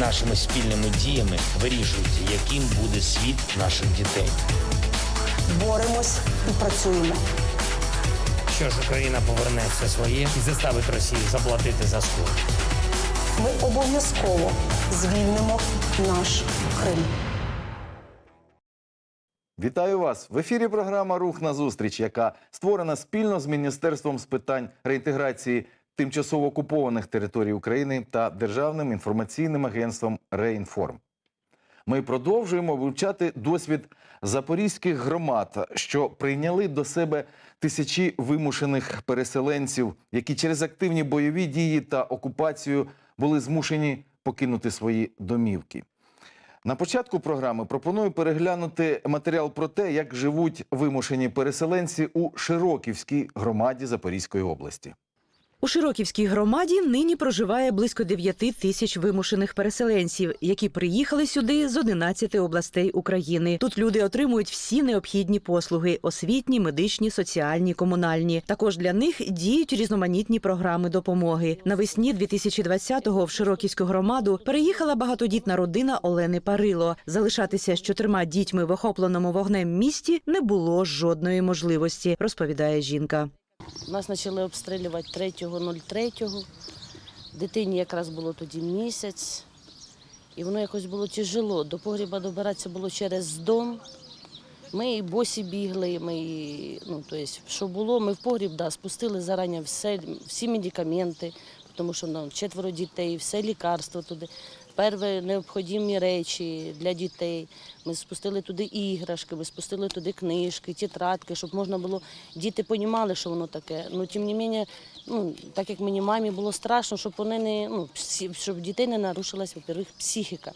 Нашими спільними діями вирішується, яким буде світ наших дітей. Боремось і працюємо. Що ж Україна поверне все своє і заставить Росію заплатити за скло. Ми обов'язково звільнимо наш Крим. Вітаю вас в ефірі. Програма Рух на зустріч, яка створена спільно з міністерством з питань реінтеграції тимчасово окупованих територій України та державним інформаційним агентством Реінформ. Ми продовжуємо вивчати досвід запорізьких громад, що прийняли до себе тисячі вимушених переселенців, які через активні бойові дії та окупацію були змушені покинути свої домівки. На початку програми пропоную переглянути матеріал про те, як живуть вимушені переселенці у Широківській громаді Запорізької області. У Широківській громаді нині проживає близько 9 тисяч вимушених переселенців, які приїхали сюди з 11 областей України. Тут люди отримують всі необхідні послуги: освітні, медичні, соціальні, комунальні. Також для них діють різноманітні програми допомоги. Навесні 2020-го в Широківську громаду переїхала багатодітна родина Олени Парило. Залишатися з чотирма дітьми в охопленому вогнем місті не було жодної можливості, розповідає жінка. Нас почали обстрілювати 3.03. Дитині якраз було тоді місяць. І воно якось було тяжело. До погріба добиратися було через дом. Ми і босі бігли, ми і, ну, то есть, що було, ми в погріб да, спустили зарані все, всі медикаменти, тому що ну, четверо дітей, все лікарство туди, перві необхідні речі для дітей. Ми спустили туди іграшки, ми спустили туди книжки, тетрадки, щоб можна було, діти розуміли, що воно таке. Ну, тим не менше, ну, так як мені мамі було страшно, щоб вони не, ну, щоб дітей не нарушилась, во-первых, психіка.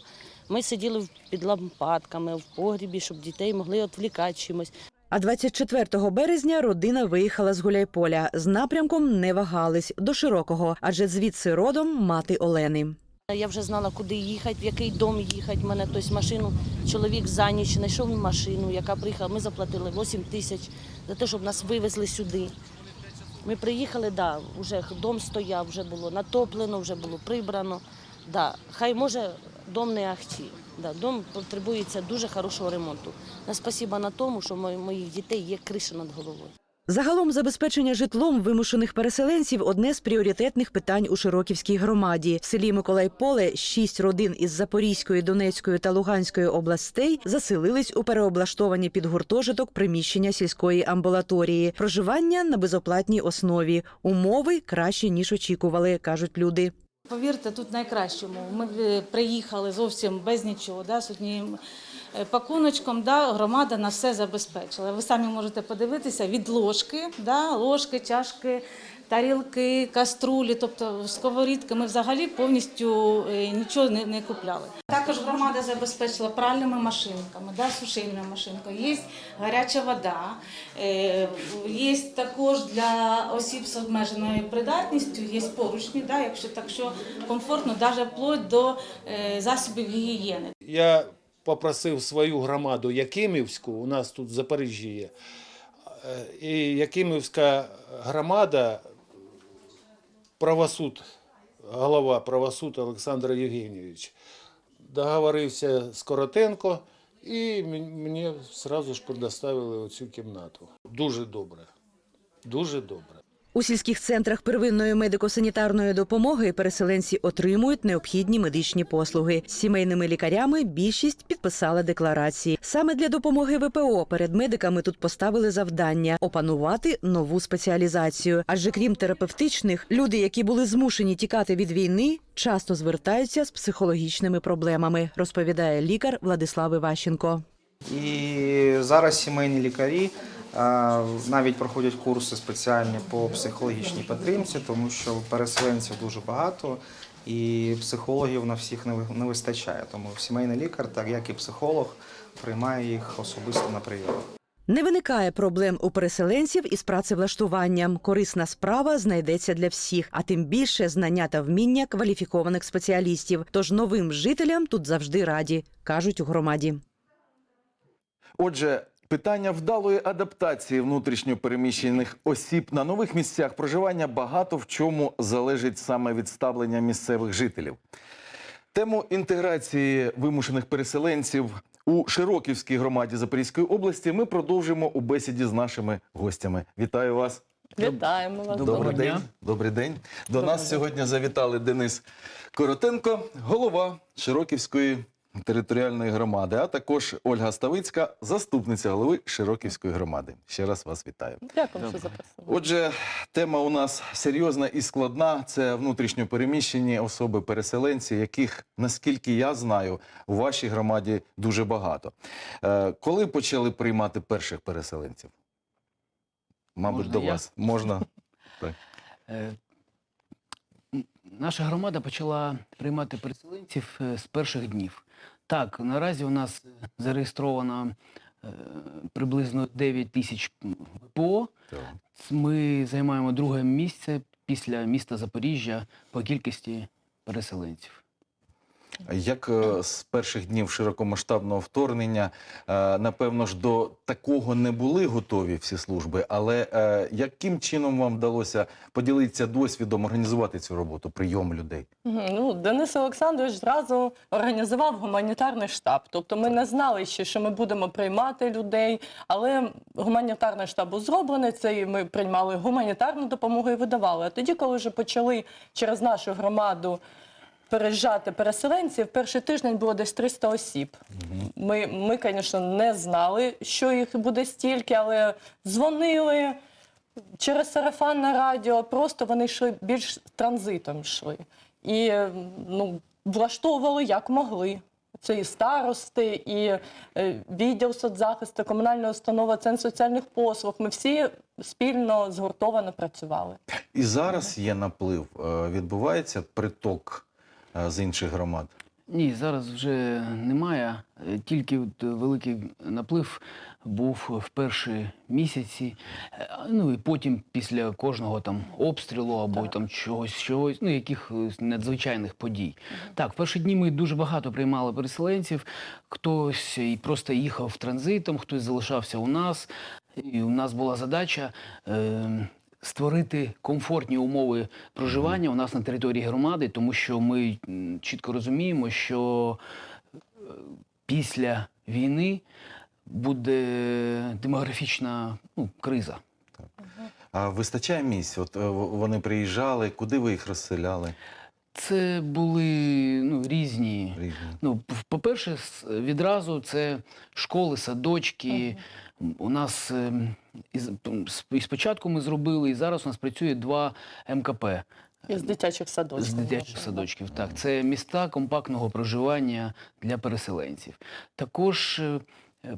Ми сиділи під лампадками в погрібі, щоб дітей могли відвлікати чимось. А 24 березня родина виїхала з Гуляйполя. З напрямком не вагались до широкого, адже звідси родом мати Олени. Я вже знала, куди їхати, в який дом їхати. У мене тобто, машину чоловік за ніч знайшов машину, яка приїхала. Ми заплатили 8 тисяч за те, щоб нас вивезли сюди. Ми приїхали, да, вже дом стояв, вже було натоплено, вже було прибрано. Да, хай може дом не ахті. Да, дом потребується дуже хорошого ремонту. На спасіба на тому, що моїх дітей є криша над головою. Загалом забезпечення житлом вимушених переселенців одне з пріоритетних питань у Широківській громаді. В селі Миколайполе шість родин із Запорізької, Донецької та Луганської областей заселились у переоблаштовані під гуртожиток приміщення сільської амбулаторії. Проживання на безоплатній основі. Умови кращі ніж очікували, кажуть люди. Повірте, тут найкращому. Ми е, приїхали зовсім без нічого, да, е, пакуночком, да, громада нас все забезпечила. Ви самі можете подивитися від ложки, да, ложки, чашки, тарілки, каструлі, тобто сковорідки. Ми взагалі повністю е, нічого не, не купляли. Також громада забезпечила пральними машинками, да, сушильними машинками. Є гаряча вода, е, є також для осіб з обмеженою придатністю, є поручні, да, якщо так що комфортно, навіть вплоть до е, засобів гігієни. Я попросив свою громаду Якимівську, у нас тут в Запоріжжі є. Е, І Якимівська громада, правосуд, голова правосуд Олександр Євгенійович, договорився з Коротенко і мені одразу ж предоставили оцю кімнату. Дуже добре. Дуже добре. У сільських центрах первинної медико-санітарної допомоги переселенці отримують необхідні медичні послуги. Сімейними лікарями більшість підписала декларації. Саме для допомоги ВПО перед медиками тут поставили завдання опанувати нову спеціалізацію. Адже крім терапевтичних, люди, які були змушені тікати від війни, часто звертаються з психологічними проблемами, розповідає лікар Владислав Іващенко. І зараз сімейні лікарі навіть проходять курси спеціальні по психологічній підтримці, тому що переселенців дуже багато і психологів на всіх не вистачає. Тому сімейний лікар, так як і психолог, приймає їх особисто на прийом. Не виникає проблем у переселенців із працевлаштуванням. Корисна справа знайдеться для всіх, а тим більше знання та вміння кваліфікованих спеціалістів. Тож новим жителям тут завжди раді, кажуть у громаді. Отже, питання вдалої адаптації внутрішньо переміщених осіб на нових місцях проживання багато в чому залежить саме від ставлення місцевих жителів. Тему інтеграції вимушених переселенців у Широківській громаді Запорізької області ми продовжимо у бесіді з нашими гостями. Вітаю вас. Вітаємо вас. Добрий день. Добрий день. До нас сьогодні завітали Денис Коротенко, голова Широківської територіальної громади, а також Ольга Ставицька, заступниця голови Широківської громади. Ще раз вас вітаю. Дякую, що запросили. Отже, тема у нас серйозна і складна. Це внутрішньо переміщені особи, переселенці, яких, наскільки я знаю, у вашій громаді дуже багато. Е, коли почали приймати перших переселенців? Мабуть, Можна до я? вас можна. Е, Наша громада почала приймати переселенців е, з перших днів. Так, наразі у нас е, зареєстровано е, приблизно 9 тисяч м, ВПО. Ми займаємо друге місце після міста Запоріжжя по кількості переселенців. Як е, з перших днів широкомасштабного вторгнення, е, напевно ж, до такого не були готові всі служби, але е, яким чином вам вдалося поділитися досвідом, організувати цю роботу, прийом людей? Ну, Денис Олександрович зразу організував гуманітарний штаб. Тобто ми не знали ще, що ми будемо приймати людей, але гуманітарний штаб був зроблений, це і ми приймали гуманітарну допомогу і видавали. А тоді, коли вже почали через нашу громаду переїжджати переселенці, в перший тиждень було десь 300 осіб. Ми, ми, звісно, не знали, що їх буде стільки, але дзвонили. Через сарафанне радіо просто вони йшли більш транзитом йшли. І ну, влаштовували як могли. Це і старости, і е, відділ соцзахисту, комунальна установа, центр соціальних послуг. Ми всі спільно згуртовано працювали. І зараз є наплив, е, відбувається приток з інших громад. Ні, зараз вже немає. Е, Тільки от великий наплив був в перші місяці. Е, Ну і потім після кожного там обстрілу або там чогось, чогось, ну якихось надзвичайних подій. Так, в перші дні ми дуже багато приймали переселенців. Хтось і просто їхав транзитом, хтось залишався у нас. І у нас була задача. Е- Створити комфортні умови проживання у нас на території громади, тому що ми чітко розуміємо, що е, після війни буде демографічна ну, криза. А вистачає місць? От е, вони приїжджали, куди ви їх розселяли? Це були ну, різні. Різні. Ну, по-перше, відразу це школи, садочки. У нас ем, і спочатку ми зробили, і зараз у нас працює два МКП. Із дитячих садочків. З дитячих садочків, так. Це міста компактного проживання для переселенців. Також е,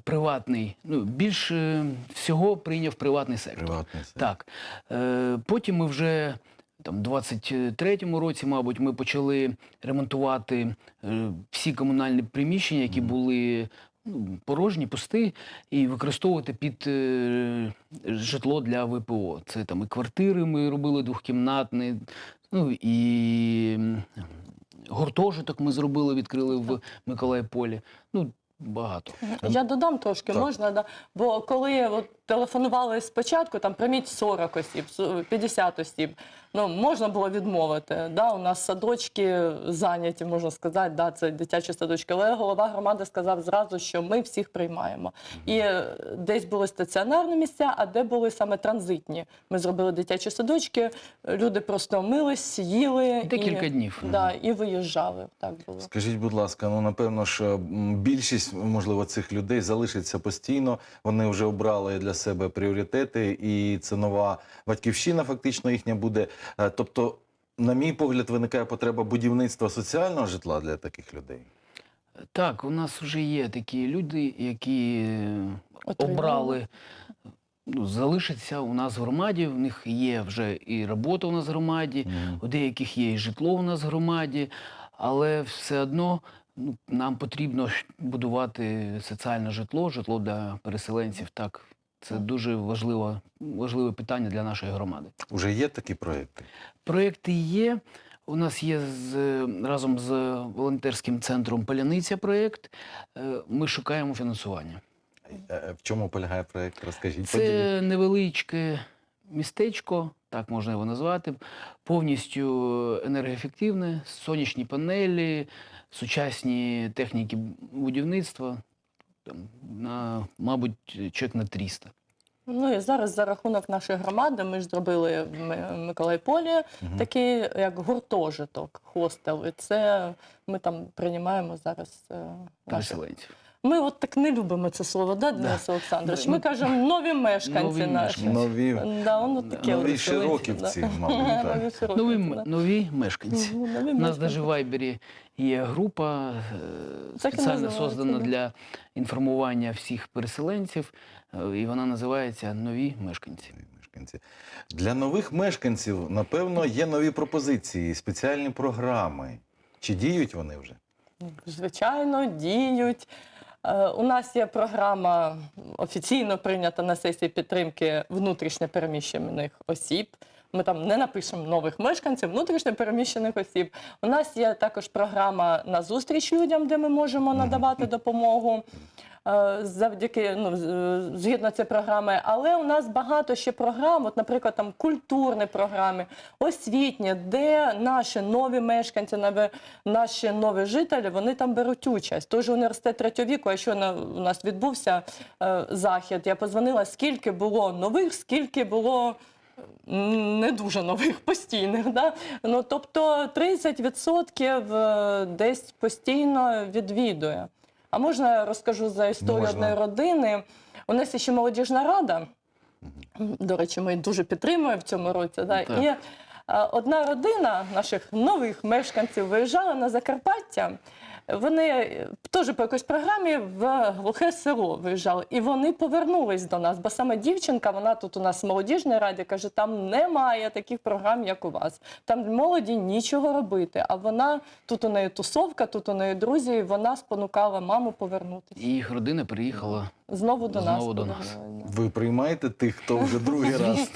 приватний, ну, більше всього прийняв приватний сектор. Приватний сектор. Так. Е, потім ми вже там, 23-му році, мабуть, ми почали ремонтувати е, всі комунальні приміщення, які були ну, порожні, пусти, і використовувати під е, житло для ВПО. Це там і квартири ми робили двохкімнатні, ну і гуртожиток ми зробили, відкрили в Миколаївполі. Ну, багато. Я додам трошки, Так. можна, да? бо коли от, телефонували спочатку, там прийміть 40 осіб, с- 50 осіб, ну, можна було відмовити. Да? У нас садочки зайняті, можна сказати, да, це дитячі садочки. Але голова громади сказав зразу, що ми всіх приймаємо. І десь були стаціонарні місця, а де були саме транзитні. Ми зробили дитячі садочки, люди просто мились, їли. Декілька і, днів. Да, і виїжджали. Так було. Скажіть, будь ласка, ну напевно ж м, більшість, можливо, цих людей залишиться постійно. Вони вже обрали для себе пріоритети, і це нова батьківщина, фактично їхня буде. Е, Тобто, на мій погляд, виникає потреба будівництва соціального житла для таких людей. Так, у нас вже є такі люди, які е, Отримали. обрали ну, залишиться у нас в громаді. В них є вже і робота у нас в громаді, Мгм. у деяких є і житло у нас в громаді, але все одно ну, нам потрібно будувати соціальне житло, житло для переселенців. Так, це дуже важливо, важливе питання для нашої громади. Уже є такі проекти. Проєкти є. У нас є з, разом з волонтерським центром Поляниця проєкт. Е, Ми шукаємо фінансування. Е, В чому полягає проект? Розкажіть. Це невеличке містечко так можна його назвати, повністю енергоефективне, сонячні панелі, сучасні техніки будівництва. Там, на, мабуть, чек на 300. Ну і зараз за рахунок нашої громади ми ж зробили в Ми- Миколайполі такий як гуртожиток, хостел. І це ми там приймаємо зараз е, наших. переселенців. Ми от так не любимо це слово, да, Денис Олександрович? Ми- Ми кажемо нові мешканці Нові наші. мешканці. Нові, Да, воно таке нові от широківці, да. мабуть, так. Нові Широківці, Нові, да. нові мешканці. Мгм, нові У нас мешканці. навіть в Вайбері є група, е, Так і спеціально називається, создана да. для інформування всіх переселенців, е, і вона називається Нові мешканці. мешканці. Для нових мешканців, напевно, є нові пропозиції, спеціальні програми. Чи діють вони вже? Звичайно, діють. Е, У нас є програма офіційно прийнята на сесії підтримки внутрішньо переміщених осіб. Ми там не напишемо нових мешканців, внутрішньо переміщених осіб. У нас є також програма на зустріч людям, де ми можемо надавати допомогу. е, Завдяки ну, е, згідно цієї програми, але у нас багато ще програм, от, наприклад, там культурні програми, освітні, де наші нові мешканці, нові, наші нові жителі, вони там беруть участь. Тож університет третього віку, а що на у нас відбувся е, захід, я позвонила, скільки було нових, скільки було не дуже нових постійних. Да? Ну, тобто 30% е, десь постійно відвідує. А можна я розкажу за історію Можна. одної родини? У нас є ще молодіжна рада. До речі, ми дуже підтримуємо в цьому році. Да? Так. І е, одна родина наших нових мешканців виїжджала на Закарпаття. Вони е, теж по якоїсь програмі в глухе село виїжджали, і вони повернулись до нас. Бо саме дівчинка, вона тут у нас в молодіжній раді каже: там немає таких програм, як у вас. Там молоді нічого робити. А вона тут у неї тусовка, тут у неї друзі, і вона спонукала маму повернутися. І їх родина переїхала. Знову до нас. До нас. Ви приймаєте тих, хто вже другий раз?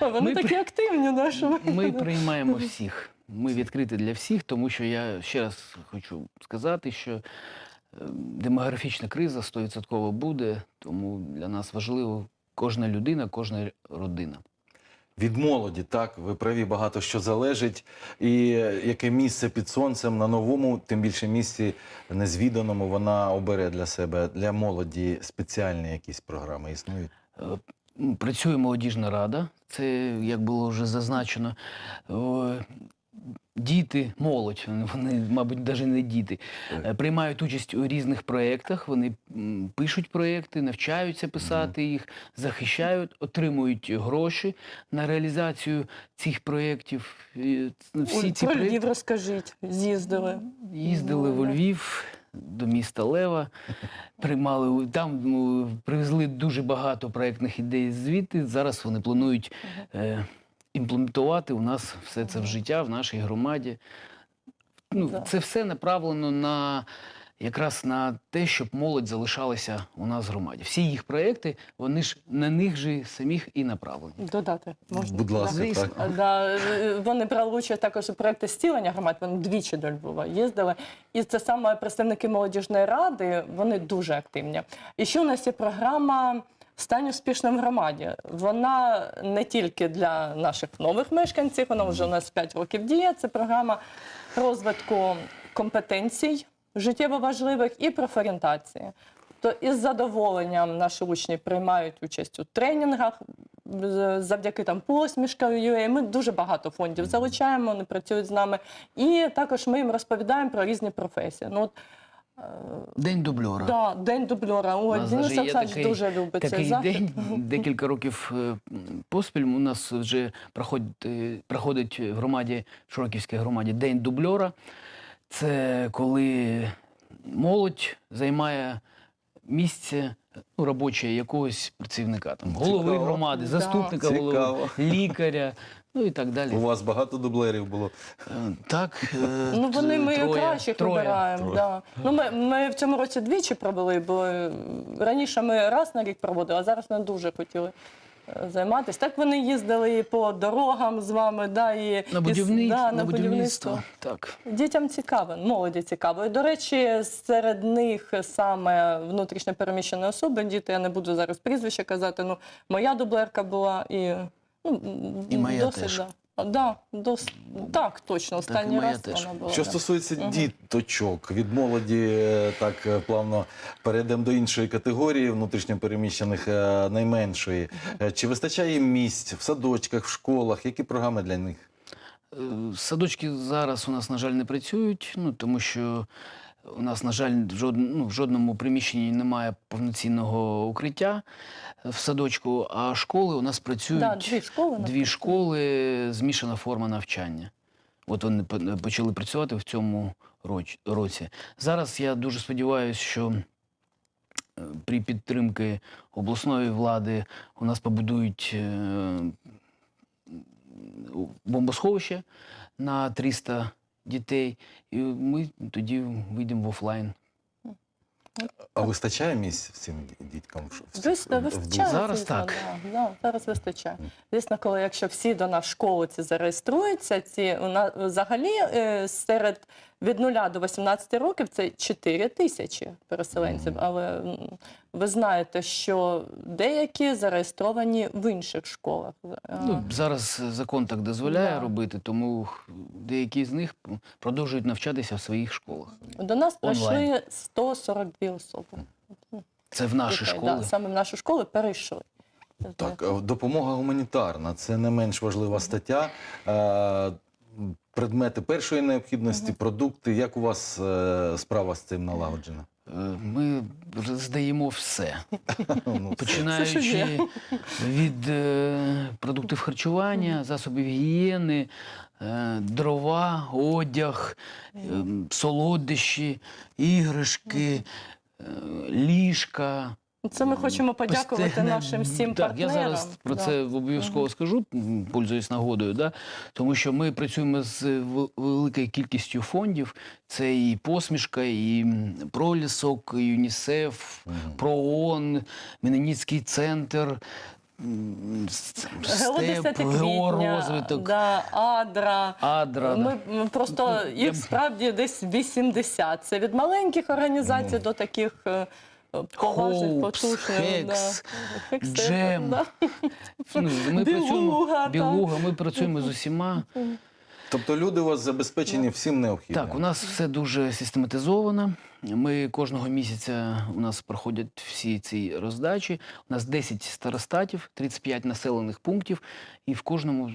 Вони такі активні, Ми приймаємо всіх. Ми відкриті для всіх, тому що я ще раз хочу сказати, що е, демографічна криза 100% буде, тому для нас важливо кожна людина, кожна родина. Від молоді, так, ви праві, багато що залежить. І е, яке місце під сонцем на новому, тим більше місці незвіданому, вона обере для себе. Для молоді спеціальні якісь програми існують. Е, Працює молодіжна рада, це як було вже зазначено. Діти, молодь, вони, мабуть, навіть не діти, е, приймають участь у різних проєктах, вони пишуть проєкти, навчаються писати їх, захищають, отримують гроші на реалізацію цих проєктів. Всі ці про проєкти Львів розкажіть, з'їздили. їздили в Львів до міста Лева, приймали там ну, привезли дуже багато проєктних ідей звідти. Зараз вони планують е, імплементувати у нас все це в життя в нашій громаді. Ну, Це все направлено на якраз на те, щоб молодь залишалася у нас в громаді. Всі їх проєкти, вони ж на них же самих і направлені. Додати можна. Будь ласка, Звісно. так. Да, е, вони брали участь також у проєкті зцілення громад. Вони двічі до Львова їздили. І це саме представники молодіжної ради. Вони дуже активні. І ще у нас є програма. Стань успішним в громаді. Вона не тільки для наших нових мешканців, вона вже у нас 5 років діє. Це програма розвитку компетенцій життєво важливих і профорієнтації. То із задоволенням наші учні приймають участь у тренінгах завдяки там посмішка UA. Ми дуже багато фондів залучаємо, вони працюють з нами. І також ми їм розповідаємо про різні професії. Ну, от, День дубльора. да, день дубльора. Нас Денис Олександрович такий- дуже любить цей Такий захід. день, декілька років е, поспіль у нас вже проходить, е, проходить в громаді, в Широківській громаді День дубльора. Це коли молодь займає місце ну, робоче якогось працівника, там, голови Цікаво. громади, Да. заступника голови, Цікаво. лікаря, ну і так далі. У вас багато дублерів було. Е, Так, е, Ну, вони ми троє, кращих троє. вибираємо. Троє. Да. Ну, ми, ми в цьому році двічі провели, бо е, раніше ми раз на рік проводили, а зараз не дуже хотіли займатися. Так вони їздили і по дорогам з вами, да, і, На будівництво, да, на будівництво. Так. Дітям цікаво, молоді цікаво. І, до речі, серед них саме внутрішньо переміщені особи, діти, я не буду зараз прізвище казати, ну, моя дублерка була і Ну, І моя досить, теж. Да. Да, дос... Так, точно, останній моя раз теж. вона була. Що стосується діточок, від молоді е, так е, плавно перейдемо до іншої категорії внутрішньопереміщених е, найменшої. Е, Чи вистачає їм місць в садочках, в школах? Які програми для них? Е, Садочки зараз у нас, на жаль, не працюють, ну, тому що у нас, на жаль, в, жод... ну, в жодному приміщенні немає повноцінного укриття в садочку, а школи у нас працюють Да, дві школи, дві школи, змішана форма навчання. От вони почали працювати в цьому роч- році. Зараз я дуже сподіваюся, що е, при підтримці обласної влади у нас побудують е, бомбосховище на 300 дітей, і ми тоді вийдемо в офлайн. А вистачає місць цим діткам? в Звісно, вистачає. Зараз звісно, так. Да, да, зараз вистачає. Звісно, коли якщо всі до нас в школу ці зареєструються, ці у нас взагалі е, серед від 0 до 18 років це 4 тисячі переселенців. Але ви знаєте, що деякі зареєстровані в інших школах. Е, Ну, зараз закон так дозволяє Да. робити, тому деякі з них продовжують навчатися в своїх школах. До нас онлайн. прийшли 142 особи. Це в наші Дітей, школи. Да, саме в нашу школу перейшли. Так, е, допомога гуманітарна це не менш важлива стаття. Предмети першої необхідності, продукти. Як у вас е, справа з цим налагоджена? Е, Ми здаємо все. Ну, Починаючи від е, продуктів харчування, засобів гігієни, е, дрова, одяг, е, солодощі, іграшки, е, ліжка. Це ми хочемо подякувати Постійне- нашим всім так, партнерам. Я зараз про Да. це обов'язково скажу, пользуюсь нагодою, да? тому що ми працюємо з великою кількістю фондів. Це і посмішка, і пролісок, і ЮНІСЕФ, ПРООН, Мененіцький центр. м, с- ГО 10 СТЕП, георозвиток, да, Адра. Адра. Ми да. просто Ну, їх справді десь 80. Це від маленьких організацій до таких е, поважних, потужних. Hex, Hex, Джем. да. Ну, ми працюємо, білуга, ми працюємо з усіма. Тобто люди у вас забезпечені всім необхідним? Так, у нас все дуже систематизовано. Ми кожного місяця у нас проходять всі ці роздачі. У нас 10 старостатів, 35 населених пунктів, і в кожному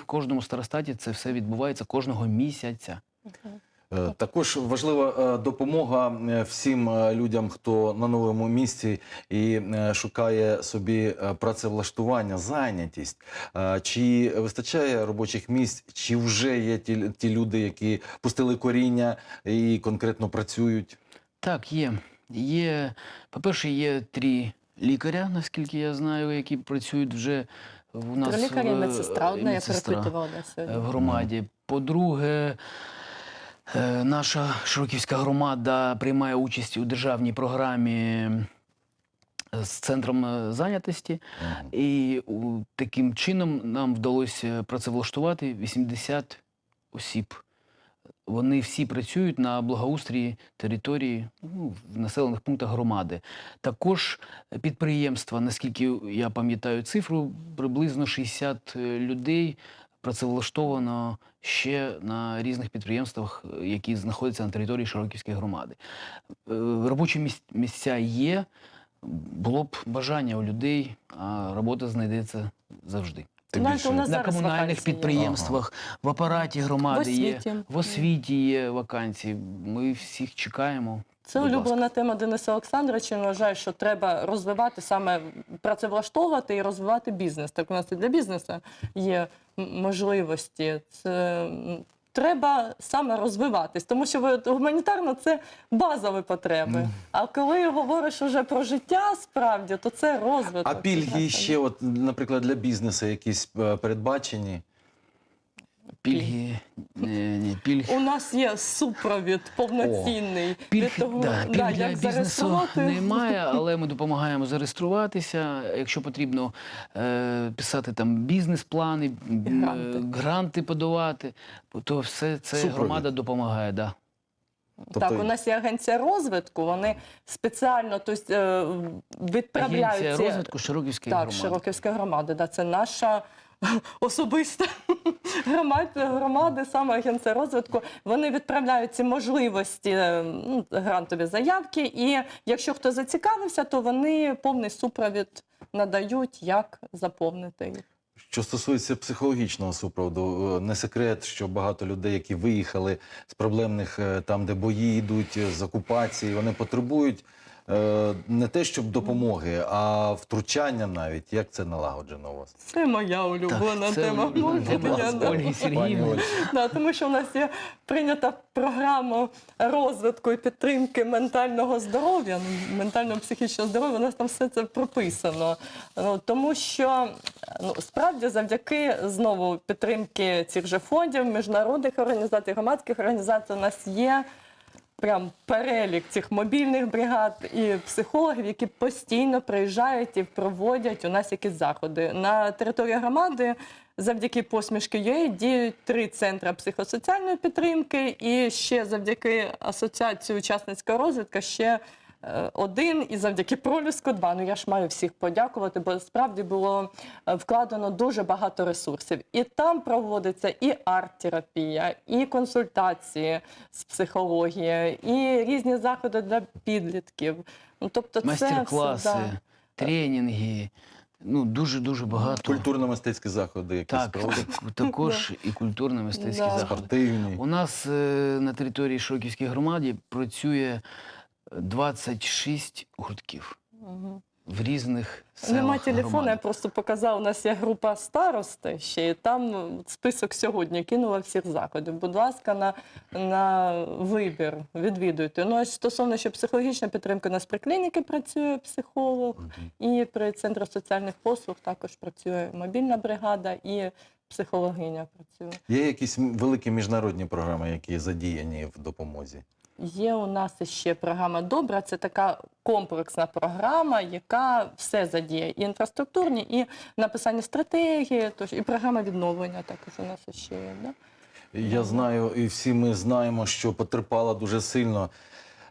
в кожному старостаті це все відбувається кожного місяця. Е, Також важлива е, допомога е, всім людям, хто на новому місці і шукає собі працевлаштування, зайнятість. Чи вистачає робочих місць, чи вже є ті, ті люди, які пустили коріння і конкретно працюють? Так, є. Є, по-перше, є три лікаря, наскільки я знаю, які працюють вже у нас Про лікаря медсестра одна, я медсестра. перепитувала е, сьогодні. в громаді. По-друге, наша Широківська громада приймає участь у державній програмі е, з центром е, зайнятості. І таким чином нам вдалося працевлаштувати 80 осіб. Вони всі працюють на благоустрії території ну, в населених пунктах громади. Також підприємства, наскільки я пам'ятаю цифру, приблизно 60 людей працевлаштовано ще на різних підприємствах, е, які знаходяться на території Широківської громади. Е, Робочі міс- місця є, було б бажання у людей, а робота знайдеться завжди. Тим більше- у нас На комунальних підприємствах, в апараті громади В є, в освіті є вакансії. Ми всіх чекаємо. Це Будь улюблена ласка. тема Дениса Олександровича. Він вважає, що треба розвивати саме працевлаштовувати і розвивати бізнес. Так у нас і для бізнесу є можливості. Це треба саме розвиватись, тому що ви- гуманітарно це базові потреби. А коли говориш уже про життя справді, то це розвиток. А пільги ще, от, наприклад, для бізнесу якісь е, передбачені? Пільги, ні, ні, пільг. У нас є супровід повноцінний. Пільг, від того, да, да, для як бізнесу немає, але ми допомагаємо зареєструватися. Якщо потрібно е, писати там бізнес-плани, Гранти. е, гранти подавати, то все це Супровід. громада допомагає. Да. Тобто- Так, у нас є агенція розвитку. Вони спеціально тобто, е, відправляють Агенція ці- розвитку Широківської так, громади. Широківська громада. Да, це наша особисто громад, громади, саме агенція розвитку, вони відправляють ці можливості, е, ну, грантові заявки. І якщо хто зацікавився, то вони повний супровід надають, як заповнити їх. Що стосується психологічного супроводу, е, не секрет, що багато людей, які виїхали з проблемних е, там, де бої йдуть, з окупації, вони потребують не те, щоб допомоги, а втручання навіть. Як це налагоджено у вас? Це моя улюблена це тема. Можете я, Сергіївни. Да, тому що в нас є прийнята програма розвитку і підтримки ментального здоров'я, ну, ментально-психічного здоров'я, у нас там все це прописано. Ну, тому що ну, справді завдяки знову підтримки цих же фондів, міжнародних організацій, громадських організацій у нас є. Прям перелік цих мобільних бригад і психологів, які постійно приїжджають і проводять у нас якісь заходи. На території громади завдяки посмішки ЮЕ діють три центри психосоціальної підтримки, і ще завдяки асоціації учасницького розвитку ще е, один, і завдяки проліску два. Ну я ж маю всіх подякувати, бо справді було е, вкладено дуже багато ресурсів. І там проводиться і арт-терапія, і консультації з психології, і різні заходи для підлітків. Ну, тобто, це Майстер-класи, все, да. тренінги. Ну, дуже-дуже багато. Культурно-мистецькі заходи, якісь Так, також і культурно-мистецькі Да. заходи. спортивні. У нас е, на території Широківської громади працює 26 гуртків Мгм. в різних селах Нема телефону, я просто показав. У нас є група старости ще, і там список сьогодні кинула всіх заходів. Будь ласка, на, на вибір відвідуйте. Ну а стосовно ще психологічної підтримки, у нас при клініці працює психолог, і при центрі соціальних послуг також працює мобільна бригада і психологиня працює. Є якісь великі міжнародні програми, які задіяні в допомозі? Є у нас ще програма Добра. Це така комплексна програма, яка все задіє і інфраструктурні, і написання стратегії, тож і програма відновлення також у нас ще є. Да? Я знаю, і всі ми знаємо, що потерпала дуже сильно.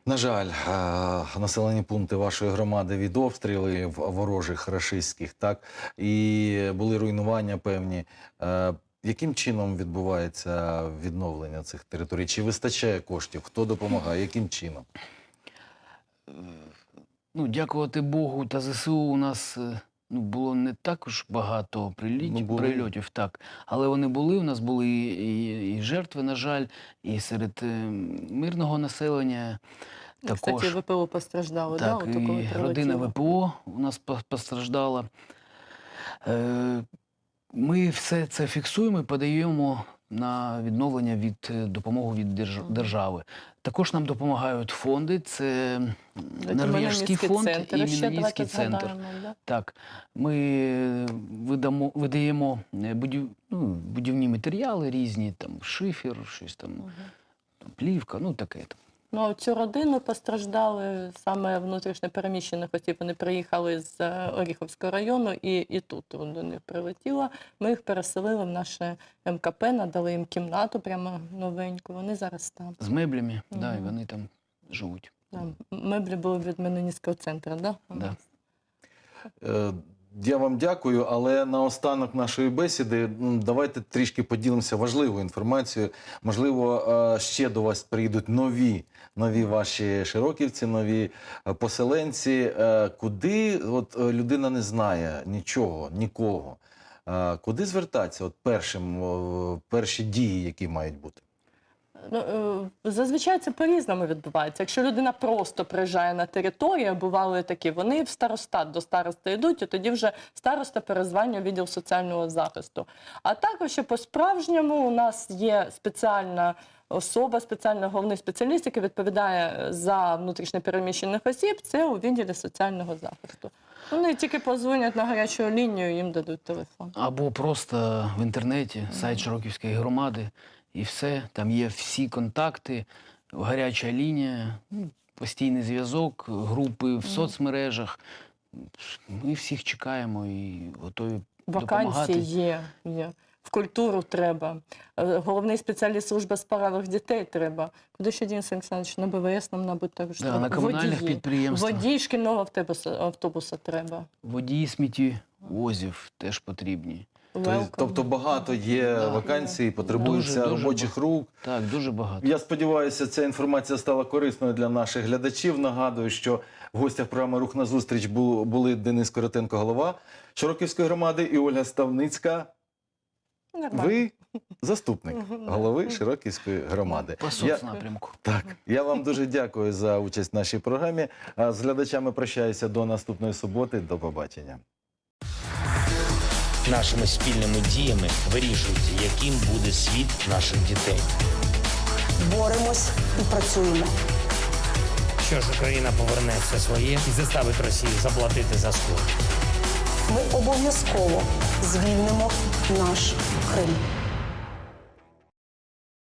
На жаль, е, населені пункти вашої громади від обстрілів ворожих рашистських, так і були руйнування певні. Яким чином відбувається відновлення цих територій? Чи вистачає коштів? Хто допомагає? Яким чином? Ну, дякувати Богу та ЗСУ у нас е, ну, було не також багато приліт, Ну, прильотів, так. Але вони були. У нас були і, і, і жертви, на жаль, і серед е, мирного населення. Також Кстати, ВПО постраждало, так, коли і родина. ВПО у нас постраждала. Е, Ми все це фіксуємо і подаємо на відновлення від е, допомогу від держ- держави. Також нам допомагають фонди. Це Норвежський фонд центр. і ще центр. да? Так, ми видамо, видаємо е, будів, ну, будівні матеріали різні, там шифер, щось там, Мгм. там плівка, ну таке. там. Ну, а цю родину постраждали саме внутрішньо переміщених осіб. Вони приїхали з е, Оріховського району і, і тут до них прилетіло. Ми їх переселили в наше МКП, надали їм кімнату прямо новеньку. Вони зараз там. З меблями, да, і вони там живуть. Там меблі були від Меноніського центру, да? Да. Я вам дякую, але наостанок нашої бесіди давайте трішки поділимося важливою інформацією. Можливо, е, ще до вас приїдуть нові, нові ваші широківці, нові е, поселенці. Е, Куди от людина не знає нічого, нікого. Куди звертатися? От першим, перші дії, які мають бути? Ну, е, зазвичай це по-різному відбувається. Якщо людина просто приїжджає на територію, бували такі, вони в старостат до старости йдуть, і тоді вже староста перезванює в відділ соціального захисту. А також ще по-справжньому у нас є спеціальна особа, спеціальний головний спеціаліст, який відповідає за внутрішньо переміщених осіб, це у відділі соціального захисту. Вони тільки позвонять на гарячу лінію, їм дадуть телефон. Або просто в інтернеті сайт Широківської громади, і все. Там є всі контакти, гаряча лінія, ну, постійний зв'язок, групи в соцмережах. Ми всіх чекаємо і готові Вакансії допомагати. є, є. В культуру треба. Е, Головний спеціаліст служби справах дітей треба. Куди ще Денис Олександрович? На БВС нам, мабуть, також Да, треба. на комунальних Водії. підприємствах. Водій шкільного автобуса, автобуса треба. Водії сміттєвозів теж потрібні. Welcome. Тобто багато є вакансій, потребується Дуже, дуже робочих рук. Так, дуже багато. Я сподіваюся, ця інформація стала корисною для наших глядачів. Нагадую, що в гостях програми Рух на зустріч були Денис Коротенко, голова Широківської громади, і Ольга Ставницька. Нормально. Ви заступник голови Широківської громади. По Я, соцнапрямку. так, я вам дуже дякую за участь в нашій програмі. А з глядачами прощаюся до наступної суботи. До побачення. Нашими спільними діями вирішується, яким буде світ наших дітей. Боремось і працюємо. Що ж Україна поверне все своє і заставить Росію заплатити за скло. Ми обов'язково звільнимо наш Крим.